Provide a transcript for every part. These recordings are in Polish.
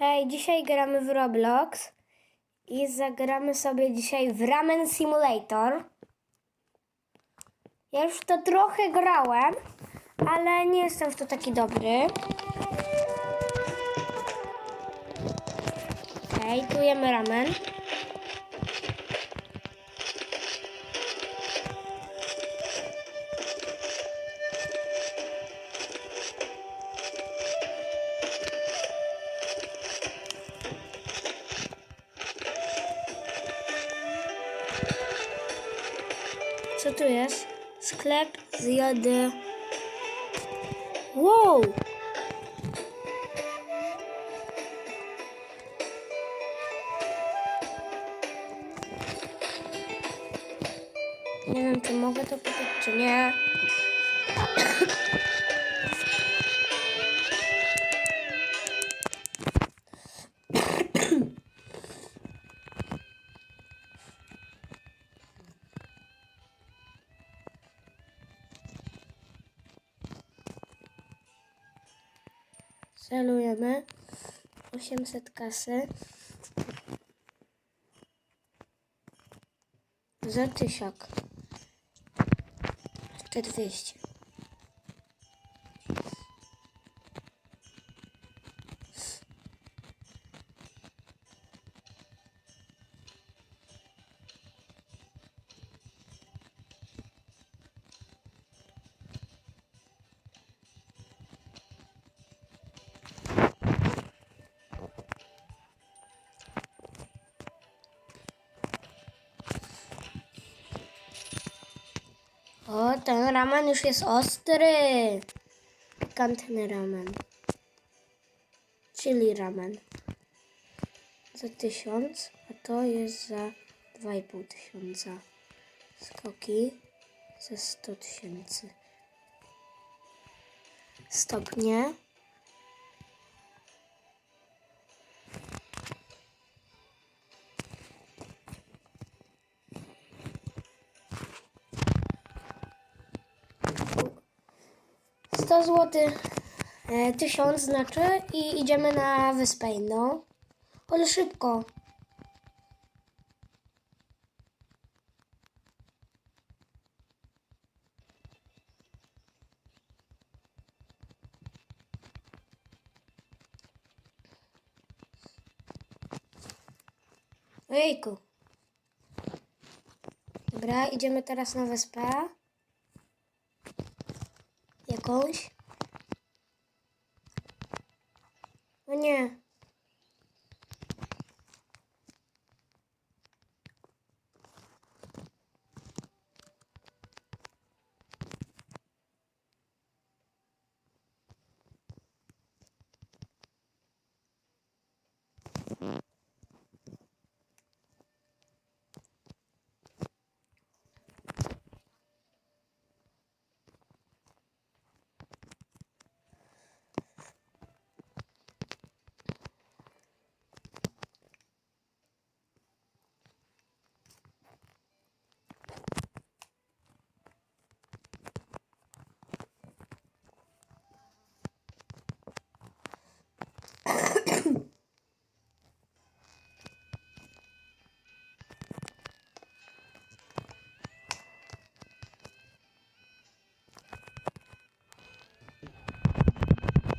Hej, dzisiaj gramy w Roblox i zagramy sobie dzisiaj w Ramen Simulator. Ja już to trochę grałem, ale nie jestem w to taki dobry. Hej, tu jemy ramen. Co tu jest? Sklep z jody. Wow! Celujemy. 800 kasy. Za tysiak. 40. O, ten ramen już jest ostry. Pikantny ramen. Chili ramen. Za tysiąc, a to jest za dwa i pół tysiąca. Skoki za sto tysięcy. Stopnie. Sto złotych. E, tysiąc znaczy i idziemy na wyspę inną. Ale szybko. Ojejku. Dobra, idziemy teraz na wyspę. Jakąś. O nie.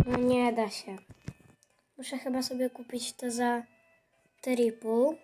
No nie da się. Muszę chyba sobie kupić to za triple.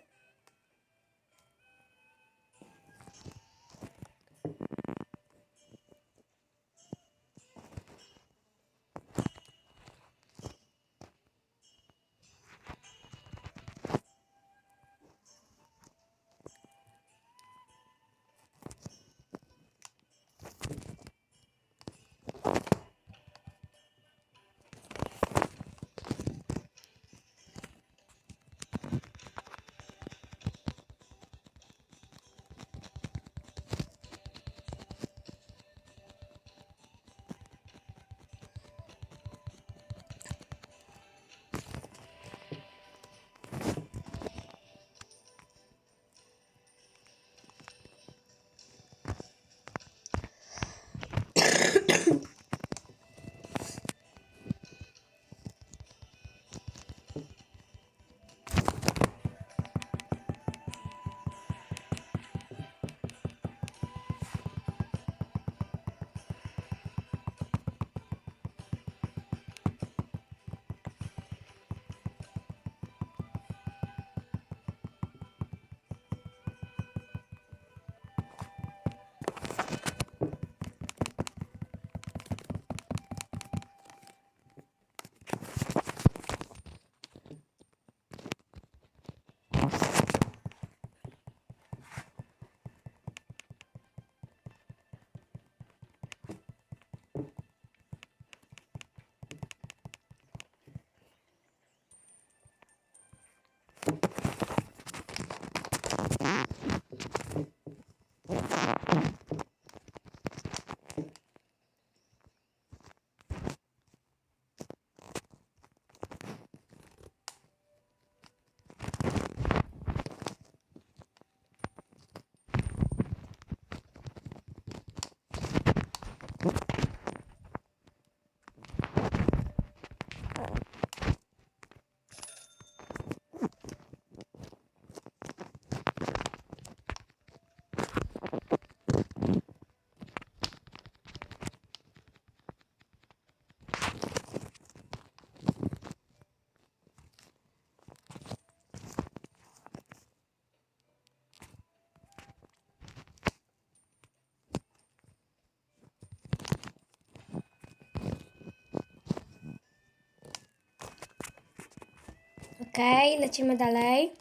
Okej, lecimy dalej.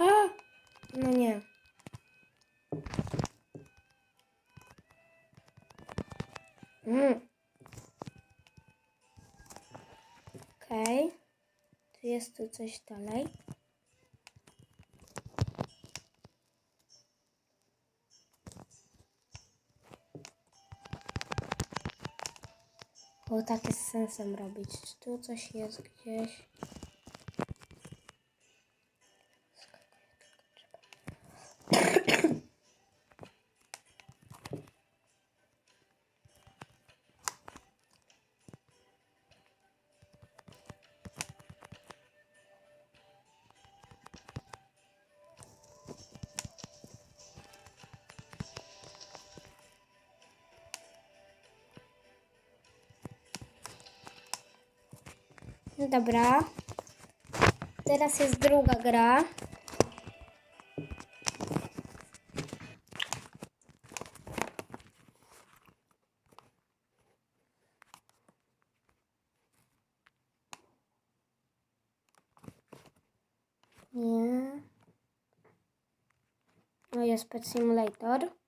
A! No nie. Mm. Okej. Tu jest tu coś dalej. Bo tak jest sensem robić. Czy tu coś jest gdzieś? Dobra. Teraz jest druga gra. Nie. No jest Pet Simulator.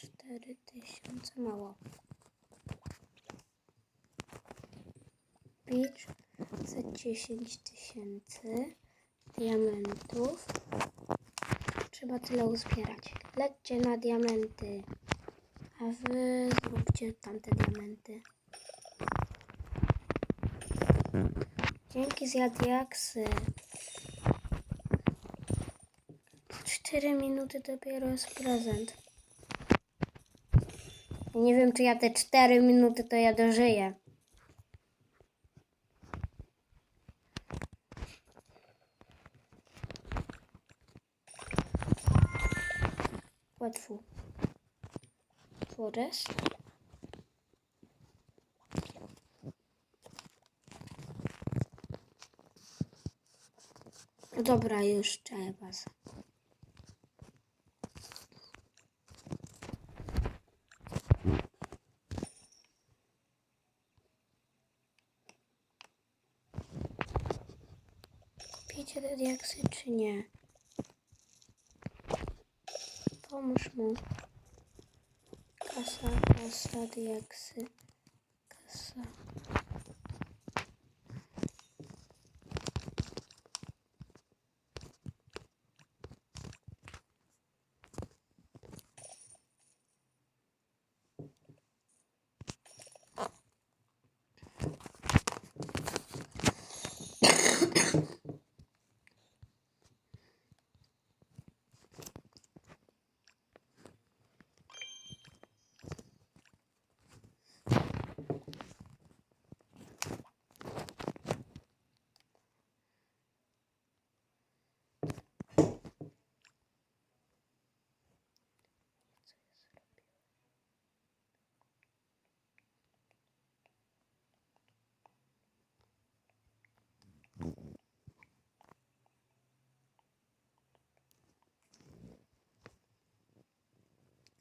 Cztery tysiące mało. Beach za dziesięć tysięcy diamentów. Trzeba tyle uzbierać. Lećcie na diamenty. A wy zróbcie tamte diamenty. Dzięki za diaksy. Cztery minuty dopiero jest prezent. Nie wiem, czy ja te cztery minuty to ja dożyję. Łatwo. Forest. Dobra, już czaję diaksy czy nie? Pomóż mu. Kasa, kasa, diaksy. Kasa.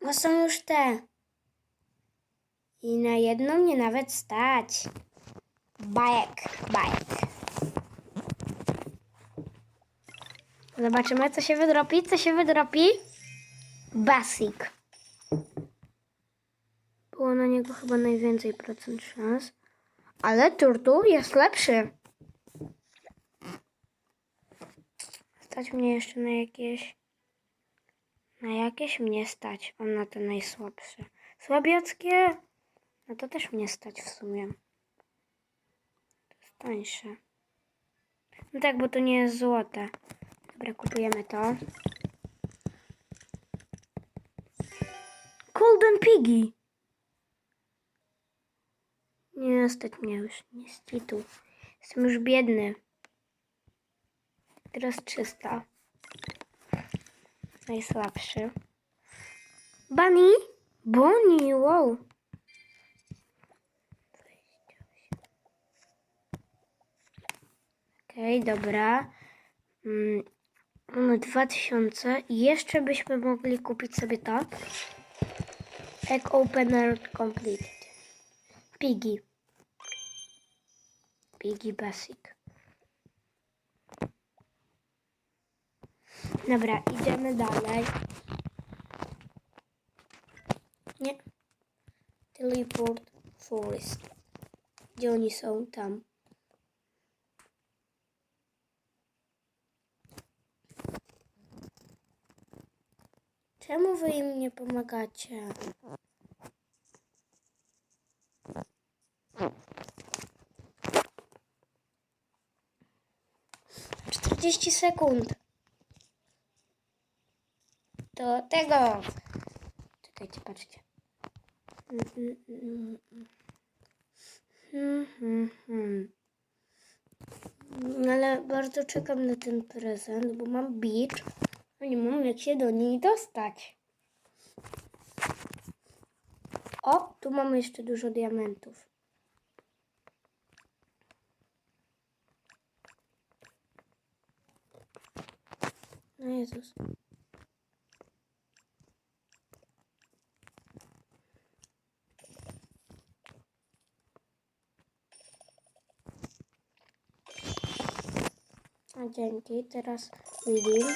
No są już te. I na jedną mnie nawet stać. Bajek, bajek. Zobaczymy, co się wydropi. Co się wydropi? Basic. Było na niego chyba najwięcej procent szans. Ale turtu jest lepszy. Stać mnie jeszcze na jakieś... Na jakieś mnie stać. On na te najsłabsze. Słabiackie. No to też mnie stać w sumie. To jest tańsze. No tak, bo to nie jest złote. Dobra, kupujemy to. Golden Piggy. Nie stać mnie już. Niestety. Jestem już biedny. Teraz 300 najsłabszy. Bunny? Bunny, wow. Okej, okay, dobra. Mm, mamy 2000 i jeszcze byśmy mogli kupić sobie to. Egg Opener Complete. Piggy. Piggy Basic. Dobra, idziemy dalej. Nie. Teleport Forest. Gdzie oni są? Tam. Czemu wy im nie pomagacie? Czterdzieści sekund. Do tego. Czekajcie, patrzcie. Ale bardzo czekam na ten prezent, bo mam beach. a nie mam jak się do niej dostać. O, tu mamy jeszcze dużo diamentów. No Jezus. A teraz redeem.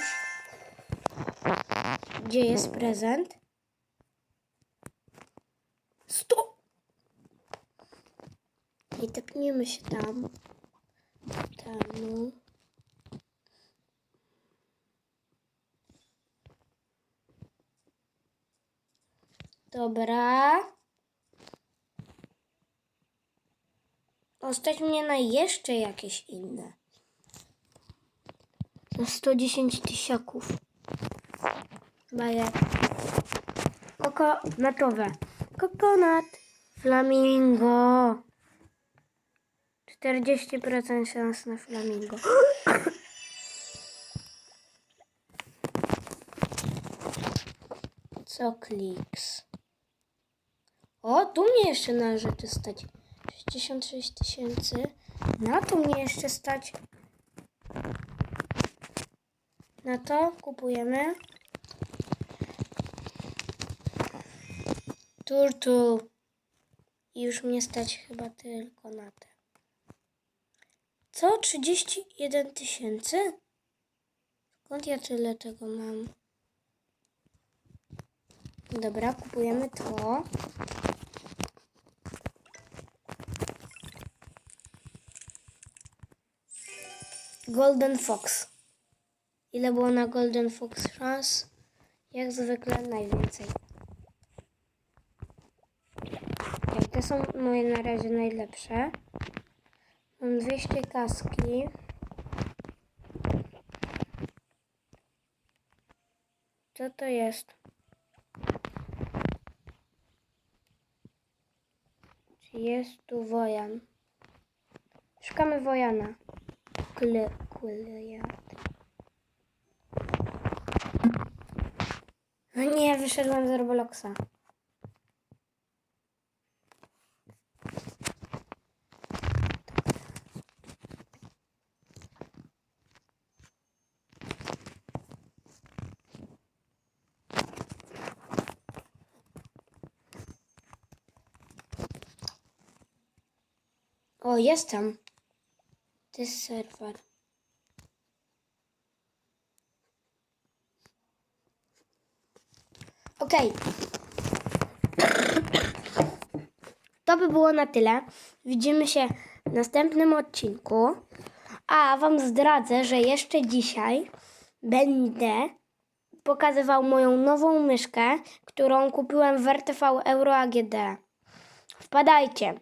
Gdzie jest prezent? Sto! I tepniemy się tam. Tam. no. Dobra. Ostać mnie na jeszcze jakieś inne. Za 110 tysiaków. Bajer. Kokonatowe. Kokonat. Flamingo. 40% szans na flamingo. Co kliks? O, tu mnie jeszcze należy to stać. 66 tysięcy. Na to mnie jeszcze stać. Na to kupujemy. Turtle. I już mnie stać chyba tylko na te. Co? 31 tysięcy? Skąd ja tyle tego mam? Dobra, kupujemy to. Golden Fox. Ile było na Golden Fox szans? Jak zwykle najwięcej. Okay, te są moje na razie najlepsze. Mam 200 kaski. Co to jest? Czy jest tu wojan? Szukamy wojana. Kle, kuliat. No nie, wyszedłem z Robloxa. O, jestem. To jest serwer. Okej. To by było na tyle. Widzimy się w następnym odcinku. A Wam zdradzę, że jeszcze dzisiaj będę pokazywał moją nową myszkę, którą kupiłem w RTV Euro AGD. Wpadajcie.